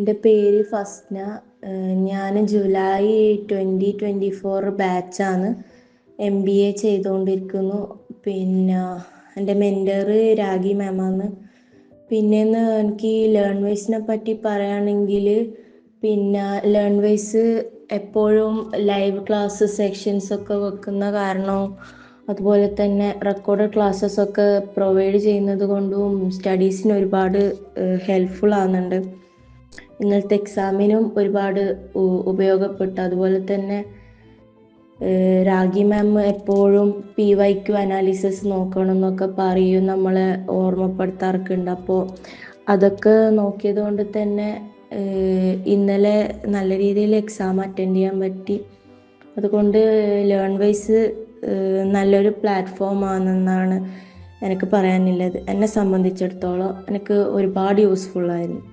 എന്റെ പേര് ഫസ്ന. ഞാൻ ജൂലൈ ട്വന്റി ട്വന്റി ഫോർ ബാച്ചാണ്. എം ബി എ ചെയ്തുകൊണ്ടിരിക്കുന്നു. പിന്നെ എന്റെ മെന്റർ രാഗി മാമാണ് പിന്നെന്ന് എനിക്ക് ലേൺ വൈസിനെ പറ്റി പറയുകയാണെങ്കിൽ പിന്നെ ലേൺ വൈസ് എപ്പോഴും ലൈവ് ക്ലാസ് സെക്ഷൻസ് ഒക്കെ വെക്കുന്ന കാരണം അതുപോലെ തന്നെ റെക്കോർഡ് ക്ലാസ്സസ് ഒക്കെ പ്രൊവൈഡ് ചെയ്യുന്നത് കൊണ്ടും സ്റ്റഡീസിന് ഒരുപാട് ഹെൽപ്ഫുൾ ആകുന്നുണ്ട് ഇന്നലത്തെ എക്സാമിനും ഒരുപാട് ഉപയോഗപ്പെട്ടു. അതുപോലെ തന്നെ രാഗി മാം എപ്പോഴും പി വൈ ക്യു അനാലിസിസ് നോക്കണം എന്നൊക്കെ പറയും. നമ്മളെ ഓർമ്മപ്പെടുത്താറൊക്കെ ഉണ്ട് അപ്പോൾ അതൊക്കെ നോക്കിയത് കൊണ്ട് തന്നെ ഇന്നലെ നല്ല രീതിയിൽ എക്സാം അറ്റൻഡ് ചെയ്യാൻ പറ്റി. അതുകൊണ്ട് ലേൺ വൈസ് നല്ലൊരു പ്ലാറ്റ്ഫോം ആണെന്നാണ് എനിക്ക് പറയാനുള്ളത്. എന്നെ സംബന്ധിച്ചിടത്തോളം എനിക്ക് ഒരുപാട് യൂസ്ഫുൾ ആയിരുന്നു.